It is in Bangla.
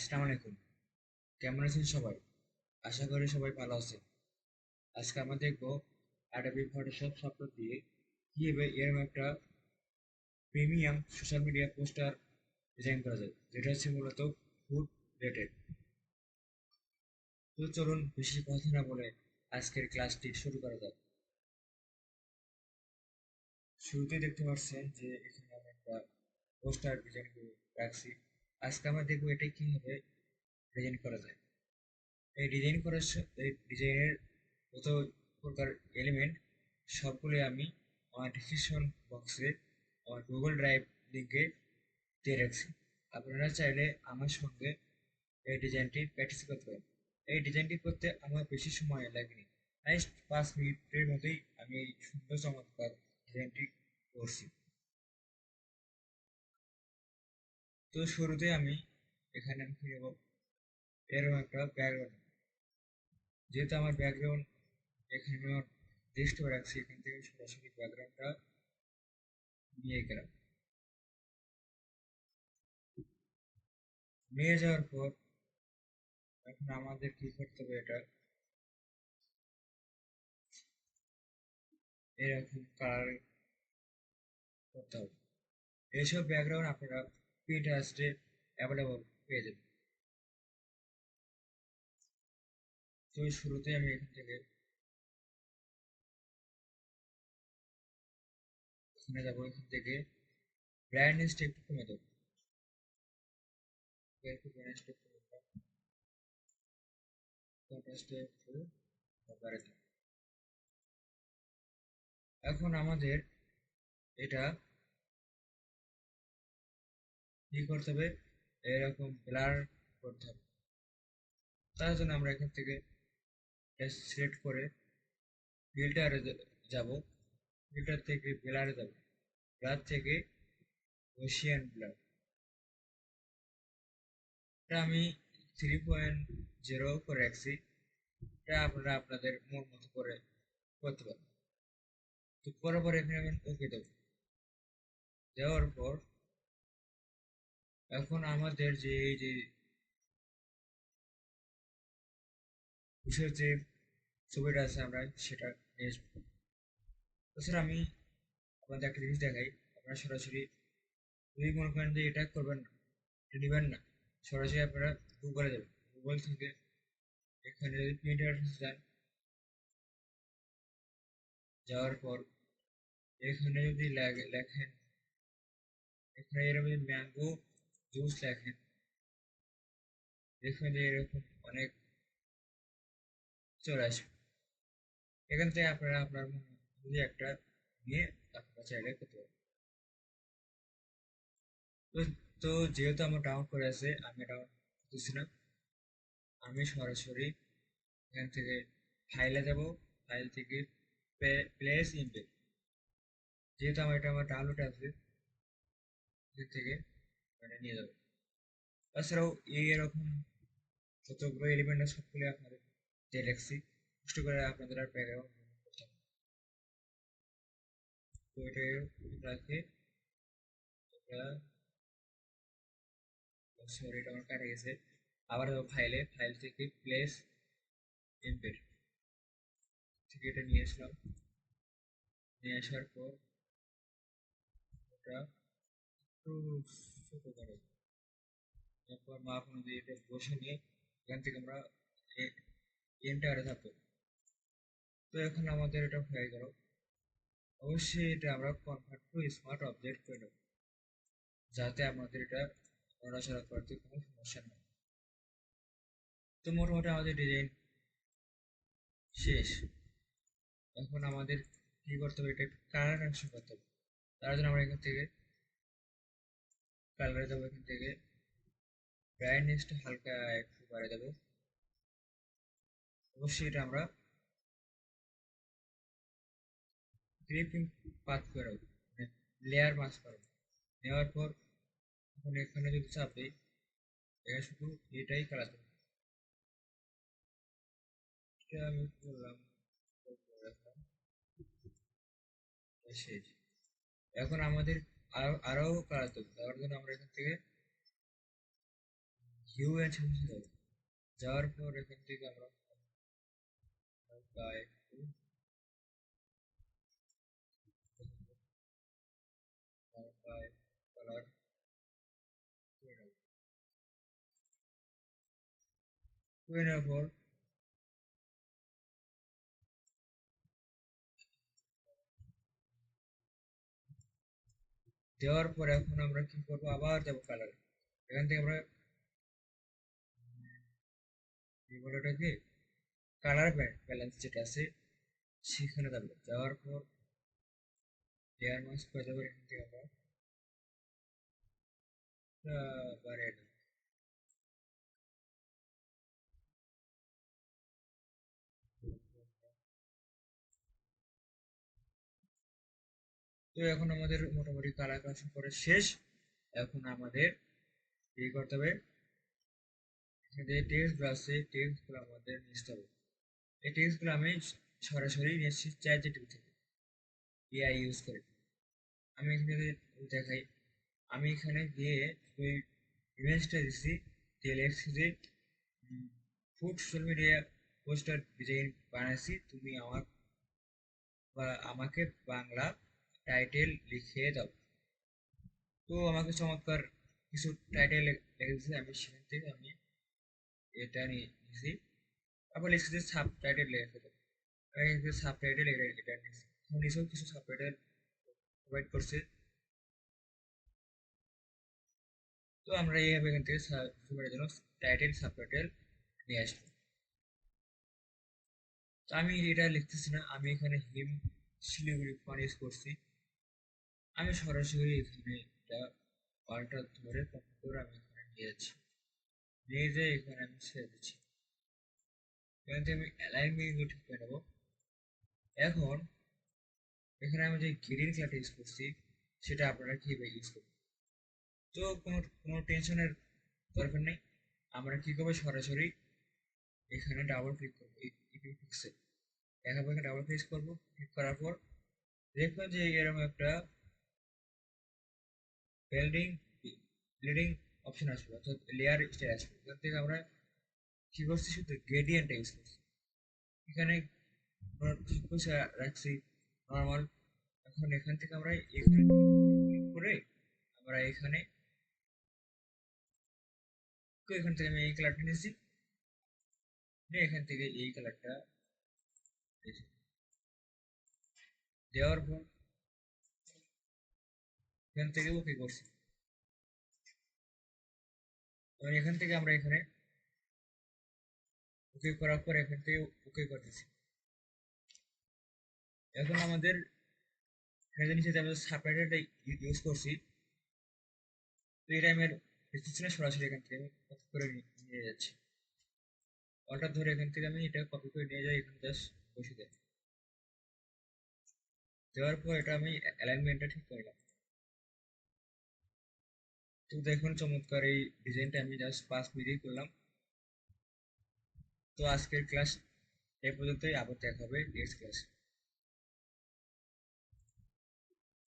আসসালামু আলাইকুম। কেমন আছেন সবাই? আশা করি সবাই ভালো আছেন। আজকে আমরা দেখব অ্যাডোবি ফটোশপ সফটওয়্যার দিয়ে কীভাবে এরকম একটা premium social media poster design করা যায়, যেটা হচ্ছে মূলত ফুড রিলেটেড তো চলুন বেশি কথা না বলে আজকের ক্লাসটি শুরু করা যাক। শুরুতে দেখতে পাচ্ছেন যে এখানে আমি একটা পোস্টার ডিজাইন করে রাখছি। আজকে আমরা দেখব এটা কীভাবে ডিজাইন করা যায়। এই ডিজাইন করার এই ডিজাইনের যত প্রকার এলিমেন্ট সবগুলো আমি আমার ডিসক্রিপশন বক্সে আমার গুগল ড্রাইভ লিঙ্কে দিয়ে রাখছি। আপনারা চাইলে আমার সঙ্গে এই ডিজাইনটি প্র্যাকটিস করতে পারেন। এই ডিজাইনটি করতে আমার বেশি সময় লাগেনি। জাস্ট পাঁচ মিনিটের মধ্যেই আমি এই সুন্দর চমৎকার ডিজাইনটি করছি। তো শুরুতে আমি এখানে আমি নেব। এরকম একটা ব্যাকগ্রাউন্ড যেহেতু আমার ব্যাকগ্রাউন্ড এখানে আমার ডেস্কটপে রাখছি, এখান থেকে সরাসরি ব্যাকগ্রাউন্ডটা নিয়ে গেলাম। নিয়ে যাওয়ার পর এখন আমাদের কি করতে হবে এটা? এরকম কালার করতে হবে। এইসব ব্যাকগ্রাউন্ড আপনারা পিন্টারেস্টে অ্যাভেলেবল পেয়ে যাবেন। তো শুরুতে আমি এখান থেকে এখানে যাব, এখান থেকে ব্রাইটনেসটা একটু কমে দেবো। এখন আমাদের এটা কি করতে হবে, এরকম ব্লার করতে হবে। তার জন্য আমরা এখান থেকে সিলেক্ট করে ফিল্টারে যাব। ফিল্টার থেকে ব্লারে যাব। ব্লার থেকে ওশিয়ান ব্লার এটা আমি থ্রি পয়েন্ট জিরো করে রাখছি। এটা আপনারা আপনাদের মন মতো করে করতে পারেন। তো করার পর এখানে আমি ওকে দেব। দেওয়ার পর এখন আমাদের যে এই যে বিষয়ের যে ছবিটা আছে আমরা, সেটা তাছাড়া আমি আপনাদের একটা জিনিস দেখাই, আপনারা সরাসরি যদি মনে করেন যে এটা করবেন না না, সরাসরি আপনারা গুগলে যাবেন। গুগল থেকে এখানে যদি প্রিন্টার যান যাওয়ার পর এখানে যদি লেখ- লেখেন, এখানে এরকম ম্যাঙ্গো জুস লেখেন দেখবেন যে এরকম অনেক চলে আসবে। এখান থেকে আপনারা আপনার যদি একটা নিয়ে আপনারা চাইলে করতে পারেন তো যেহেতু আমার ডাউনলোড করে আছে, আমি ডাউনলোড করতেছি না। আমি সরাসরি এখান থেকে ফাইলে যাব। ফাইল থেকে প্লেস ইমপেক্ট যেহেতু আমার এটা আমার ডাউনলোড আছে, এখান থেকে মানে নিয়ে যাব। তাছাড়াও এই এরকম যতগুলো এলিমেন্ট আছে সবগুলো আপনাদের দিয়ে রাখছি কষ্ট করে আপনাদের আর ব্যাকগ্রাউন্ড করতে হবে তো এটা রাখে সরি এটা আমার কাটা গেছে। আবার ফাইলে ফাইল থেকে প্লেস ইমপেড থেকে এটা নিয়ে আসলাম। নিয়ে আসার পর এটা ছোট করে। তারপর মাপ অনুযায়ী এটা বসে নিয়ে এখান থেকে আমরা এন্টারে থাকব তো এখন আমাদের এটা হয়ে গেল। অবশ্যই এটা আমরা কনভার্ট টু স্মার্ট অবজেক্ট করে নেব। যাতে আমাদের এটা নড়াচড়া করতে কোনো সমস্যা না তো মোটামুটি আমাদের ডিজাইন শেষ। এখন আমাদের কি করতে হবে? এটা কালার কানেকশন করতে হবে। তার জন্য আমরা এখান থেকে কালারে যাব এখান থেকে। ব্রাইটনেসটা হালকা একটু বাড়িয়ে দেবো। অবশ্যই এটা আমরা ক্লিপিং পাত করে লেয়ার মাস করব। নেওয়ার পর এখন এখানে যদি চাপ দিই এখানে শুধু এটাই হবে এটা আমি করলাম এখন আমাদের আরও আরও কালাতে হবে তার জন্য আমরা এখান থেকে হিউ এন্ড যাওয়ার পর এখান থেকে আমরা নেওয়ার পর দেওয়ার পর এখন আমরা কি করব? আবার যাব কালার। এখান থেকে আমরা কি বলে ওটাকে কালার ব্যালেন্স যেটা আছে, সেখানে যাব। যাওয়ার পর এয়ার মাস্ক পেয়ে যাব এখান থেকে আমরা। তো এখন আমাদের মোটামুটি কালার কালেকশন করে শেষ। এখন আমাদের কি করতে হবে। এখানে টেক্সটগুলো আছে টেক্সটগুলো আমাদের নিতে হবে। এই টেক্সটগুলো আমি সরাসরি নিচ্ছি চ্যাট জিটিভি থেকে এআই ইউজ করে। আমি এখানে দেখাই, আমি এখানে গিয়ে ওই ইমেজটা দিচ্ছি লিখছি যে food social media poster design বানাইছি, তুমি আমার বা আমাকে বাংলা টাইটেল লিখে দাও। তো আমাকে চমৎকার কিছু টাইটেল লিখে দিয়েছে, আমি সেখান থেকে আমি এটা নিয়েছি। তারপর লিখছি যে সাব টাইটেল লিখে আমি সাব টাইটেল এটা নিয়েছি নিচেও কিছু সাব টাইটেল প্রোভাইড করছে। তো আমরা এইভাবে এখান থেকে সুপারের জন্য টাইটেল সাব টাইটেল নিয়ে আসব। তো আমি এটা লিখতেছি না, আমি এখানে হিম শিলিগুড়ি ফান ইউজ করছি। আমি সরাসরি এখানে এটা পাল্টা ধরে কপি করে আমি এখানে নিয়ে যাচ্ছি নিয়ে যেয়ে এখানে আমি ছেড়ে দিচ্ছি। এখান থেকে আমি অ্যালাইনমেন্ট ঠিক করে নেব। এখন এখানে আমি যে গ্রিন কালারটা ইউজ করছি, সেটা আপনারা কীভাবে ইউজ করবেন? তো কোনো কোনো টেনশনের দরকার নেই। আমরা কী করব? সরাসরি এখানে ডাবল ক্লিক করব। পিক্সেল এখানে ডাবল ক্লিক করব। ক্লিক করার পর দেখবেন যে এরকম একটা বিল্ডিং ব্লিডিং অপশন আসবে, অর্থাৎ লেয়ার স্টাইল আসবে। এখান থেকে আমরা কি করছি? শুধু গ্রেডিয়েন্টটা ইউজ করছি। এখানে রাখছি নর্মাল এখন এখান থেকে আমরা এখানে ক্লিক করে আমরা এখানে এখান থেকে আমি এই কালারটা নিয়েছি। এখান থেকে এই কালারটা দেওয়ার পর এখান থেকে ওকে করছি। এবং এখান থেকে আমরা এখানে ওকে করার পর এখান থেকে ওকে করতেছি। এখন আমাদের এখানে নিচে আমরা ইউজ করছি, তো এটা সরাসরি এখান থেকে আমি করে নিয়ে যাচ্ছি। অল্টা ধরে এখান থেকে আমি এটা কপি করে নিয়ে যাই, এখানে জাস্ট বসে দেয় দেওয়ার পর এটা আমি অ্যালাইনমেন্টটা ঠিক করলাম তো দেখুন, চমৎকার এই ডিজাইনটা আমি জাস্ট পাঁচ মিনিটেই করলাম। তো আজকের ক্লাস এ পর্যন্তই, আবার দেখা হবে নেক্সট ক্লাসে